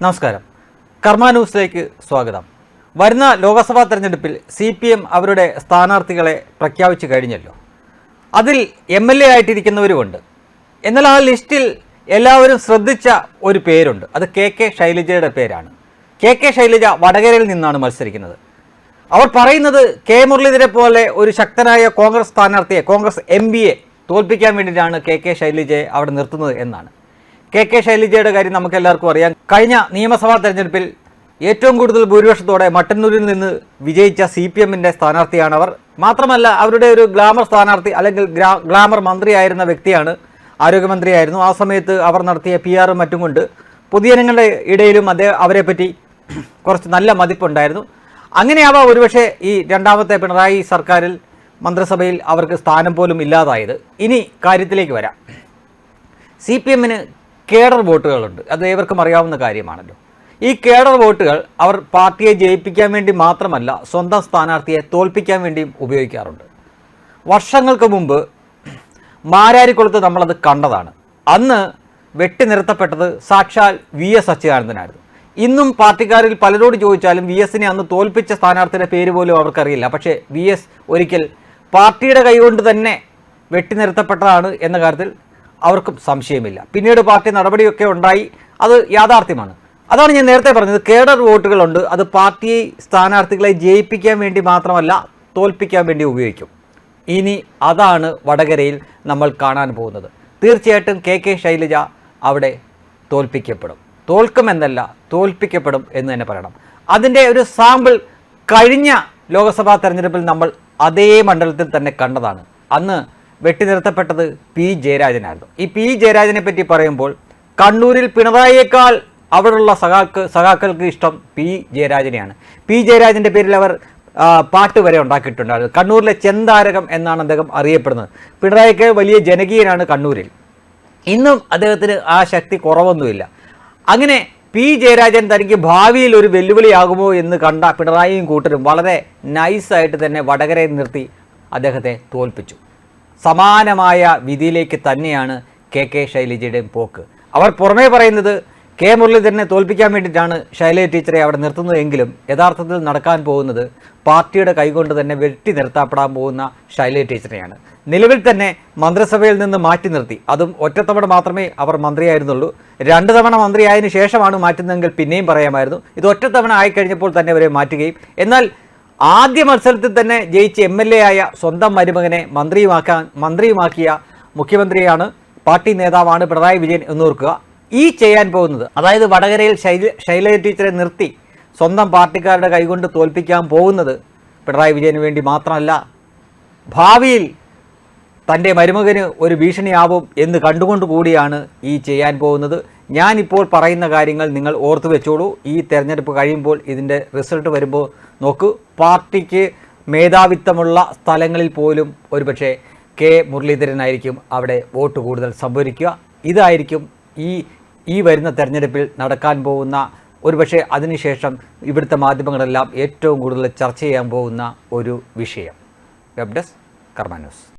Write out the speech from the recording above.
നമസ്കാരം. കർമ്മ ന്യൂസിലേക്ക് സ്വാഗതം. വരുന്ന ലോക്സഭാ തെരഞ്ഞെടുപ്പിൽ സി പി എം അവരുടെ സ്ഥാനാർത്ഥികളെ പ്രഖ്യാപിച്ചു കഴിഞ്ഞല്ലോ. അതിൽ എം എൽ എ ആയിട്ടിരിക്കുന്നവരുമുണ്ട്. എന്നാൽ ആ ലിസ്റ്റിൽ എല്ലാവരും ശ്രദ്ധിച്ച ഒരു പേരുണ്ട്. അത് കെ കെ ശൈലജയുടെ പേരാണ്. കെ കെ ശൈലജ വടകരയിൽ നിന്നാണ് മത്സരിക്കുന്നത്. അവർ പറയുന്നത് കെ മുരളീധരെ പോലെ ഒരു ശക്തനായ കോൺഗ്രസ് സ്ഥാനാർത്ഥിയെ കോൺഗ്രസ് എം തോൽപ്പിക്കാൻ വേണ്ടിയിട്ടാണ് കെ കെ ശൈലജയെ അവിടെ നിർത്തുന്നത് എന്നാണ്. കെ കെ ശൈലജയുടെ കാര്യം നമുക്ക് എല്ലാവർക്കും അറിയാം. കഴിഞ്ഞ നിയമസഭാ തെരഞ്ഞെടുപ്പിൽ ഏറ്റവും കൂടുതൽ ഭൂരിപക്ഷത്തോടെ മട്ടന്നൂരിൽ നിന്ന് വിജയിച്ച സി പി എമ്മിന്റെ സ്ഥാനാർത്ഥിയാണ് അവർ മാത്രമല്ല അവരുടെ ഒരു ഗ്ലാമർ സ്ഥാനാർത്ഥി അല്ലെങ്കിൽ ഗ്ലാമർ മന്ത്രിയായിരുന്ന വ്യക്തിയാണ് ആരോഗ്യമന്ത്രിയായിരുന്നു. ആ സമയത്ത് അവർ നടത്തിയ പി ആറും മറ്റും കൊണ്ട് പൊതുജനങ്ങളുടെ ഇടയിലും അദ്ദേഹം അവരെപ്പറ്റി കുറച്ച് നല്ല മതിപ്പുണ്ടായിരുന്നു. അങ്ങനെയാവാം ഒരുപക്ഷെ ഈ രണ്ടാമത്തെ പിണറായി സർക്കാരിൽ മന്ത്രിസഭയിൽ അവർക്ക് സ്ഥാനം പോലും ഇല്ലാതായത്. ഇനി കാര്യത്തിലേക്ക് വരാം. സി പി എമ്മിന് കേഡർ വോട്ടുകളുണ്ട്. അത് ഏവർക്കും അറിയാവുന്ന കാര്യമാണല്ലോ. ഈ കേഡർ വോട്ടുകൾ അവർ പാർട്ടിയെ ജയിപ്പിക്കാൻ വേണ്ടി മാത്രമല്ല സ്വന്തം സ്ഥാനാർത്ഥിയെ തോൽപ്പിക്കാൻ വേണ്ടിയും ഉപയോഗിക്കാറുണ്ട്. വർഷങ്ങൾക്ക് മുമ്പ് മാരാരിക്കുളത്ത് നമ്മളത് കണ്ടതാണ്. അന്ന് വെട്ടി നിർത്തപ്പെട്ടത് സാക്ഷാൽ വി എസ് അച്യുതാനന്ദനായിരുന്നു. ഇന്നും പാർട്ടിക്കാരിൽ പലരോട് ചോദിച്ചാലും വി എസിനെ അന്ന് തോൽപ്പിച്ച സ്ഥാനാർത്ഥിയുടെ പേര് പോലും അവർക്കറിയില്ല. പക്ഷേ വി എസ് ഒരിക്കൽ പാർട്ടിയുടെ കൈകൊണ്ട് തന്നെ വെട്ടി നിർത്തപ്പെട്ടതാണ് എന്ന കാര്യത്തിൽ അവർക്കും സംശയമില്ല. പിന്നീട് പാർട്ടി നടപടിയൊക്കെ ഉണ്ടായി. അത് യാഥാർത്ഥ്യമാണ്. അതാണ് ഞാൻ നേരത്തെ പറഞ്ഞത്. കേഡർ വോട്ടുകളുണ്ട്. അത് പാർട്ടി സ്ഥാനാർത്ഥികളെ ജയിപ്പിക്കാൻ വേണ്ടി മാത്രമല്ല തോൽപ്പിക്കാൻ വേണ്ടി ഉപയോഗിക്കും. ഇനി അതാണ് വടകരയിൽ നമ്മൾ കാണാൻ പോകുന്നത്. തീർച്ചയായിട്ടും കെ കെ ശൈലജ അവിടെ തോൽപ്പിക്കപ്പെടും. തോൽക്കുമെന്നല്ല തോൽപ്പിക്കപ്പെടും എന്ന് തന്നെ പറയണം. അതിന്റെ ഒരു സാമ്പിൾ കഴിഞ്ഞ ലോക്സഭാ തെരഞ്ഞെടുപ്പിൽ നമ്മൾ അതേ മണ്ഡലത്തിൽ തന്നെ കണ്ടതാണ്. അന്ന് വെട്ടി നിർത്തപ്പെട്ടത് പി ജയരാജനായിരുന്നു. ഈ പി ജയരാജനെ പറ്റി പറയുമ്പോൾ കണ്ണൂരിൽ പിണറായിയേക്കാൾ അവിടെയുള്ള സഖാക്ക് സഖാക്കൾക്ക് ഇഷ്ടം പി ജയരാജനെയാണ്. പി ജയരാജന്റെ പേരിൽ അവർ പാട്ട് വരെ ഉണ്ടാക്കിയിട്ടുണ്ടായിരുന്നു. കണ്ണൂരിലെ ചെന്താരകം എന്നാണ് അദ്ദേഹം അറിയപ്പെടുന്നത്. പിണറായിക്ക് വലിയ ജനകീയനാണ് കണ്ണൂരിൽ. ഇന്നും അദ്ദേഹത്തിന് ആ ശക്തി കുറവൊന്നുമില്ല. അങ്ങനെ പി ജയരാജൻ തനിക്ക് ഭാവിയിൽ ഒരു വെല്ലുവിളിയാകുമോ എന്ന് കണ്ട പിണറായിയും കൂട്ടരും വളരെ നൈസായിട്ട് തന്നെ വടകരയിൽ നിർത്തി അദ്ദേഹത്തെ തോൽപ്പിച്ചു. സമാനമായ വിധിയിലേക്ക് തന്നെയാണ് കെ കെ ശൈലജയുടെയും പോക്ക്. അവർ പുറമേ പറയുന്നത് കെ മുരളീധരനെ തോൽപ്പിക്കാൻ വേണ്ടിയിട്ടാണ് ശൈലജ ടീച്ചറെ അവിടെ നിർത്തുന്നതെങ്കിലും യഥാർത്ഥത്തിൽ നടക്കാൻ പോകുന്നത് പാർട്ടിയുടെ കൈകൊണ്ട് തന്നെ വെട്ടി നിർത്താപ്പെടാൻ പോകുന്ന ശൈലജ ടീച്ചറെയാണ്. നിലവിൽ തന്നെ മന്ത്രിസഭയിൽ നിന്ന് മാറ്റി നിർത്തി. അതും ഒറ്റത്തവണ മാത്രമേ അവർ മന്ത്രിയായിരുന്നുള്ളൂ. രണ്ട് തവണ മന്ത്രിയായതിനു ശേഷമാണ് മാറ്റുന്നതെങ്കിൽ പിന്നെയും പറയാമായിരുന്നു. ഇത് ഒറ്റത്തവണ ആയിക്കഴിഞ്ഞപ്പോൾ തന്നെ അവരെ മാറ്റുകയും എന്നാൽ ആദ്യ മത്സരത്തിൽ തന്നെ ജയിച്ച് എം എൽ എ ആയ സ്വന്തം മരുമകനെ മന്ത്രിയുമാക്കാൻ മന്ത്രിയുമാക്കിയ മുഖ്യമന്ത്രിയാണ് പാർട്ടി നേതാവാണ് പിണറായി വിജയൻ എന്നോർക്കുക ഈ ചെയ്യാൻ പോകുന്നത് അതായത് വടകരയിൽ ശൈല ശൈലജ ടീച്ചറെ നിർത്തി സ്വന്തം പാർട്ടിക്കാരുടെ കൈകൊണ്ട് തോൽപ്പിക്കാൻ പോകുന്നത് പിണറായി വിജയന് വേണ്ടി മാത്രമല്ല. ഭാവിയിൽ തന്റെ മരുമകന് ഒരു ഭീഷണിയാവും എന്ന് കണ്ടുകൊണ്ട് കൂടിയാണ് ഈ ചെയ്യാൻ പോകുന്നത്. ഞാനിപ്പോൾ പറയുന്ന കാര്യങ്ങൾ നിങ്ങൾ ഓർത്തു വെച്ചോളൂ. ഈ തെരഞ്ഞെടുപ്പ് കഴിയുമ്പോൾ ഇതിന്റെ റിസൾട്ട് വരുമ്പോൾ നോക്കൂ. പാർട്ടിക്ക് മേധാവിത്വമുള്ള സ്ഥലങ്ങളിൽ പോലും ഒരുപക്ഷെ കെ മുരളീധരനായിരിക്കും അവിടെ വോട്ട് കൂടുതൽ സംഭരിക്കുക. ഇതായിരിക്കും ഈ ഈ വരുന്ന തെരഞ്ഞെടുപ്പിൽ നടക്കാൻ പോകുന്ന ഒരുപക്ഷെ അതിനുശേഷം ഇവിടുത്തെ മാധ്യമങ്ങളെല്ലാം ഏറ്റവും കൂടുതൽ ചർച്ച ചെയ്യാൻ പോകുന്ന ഒരു വിഷയം. വെബ് ഡെസ്ക് കർമ്മ ന്യൂസ്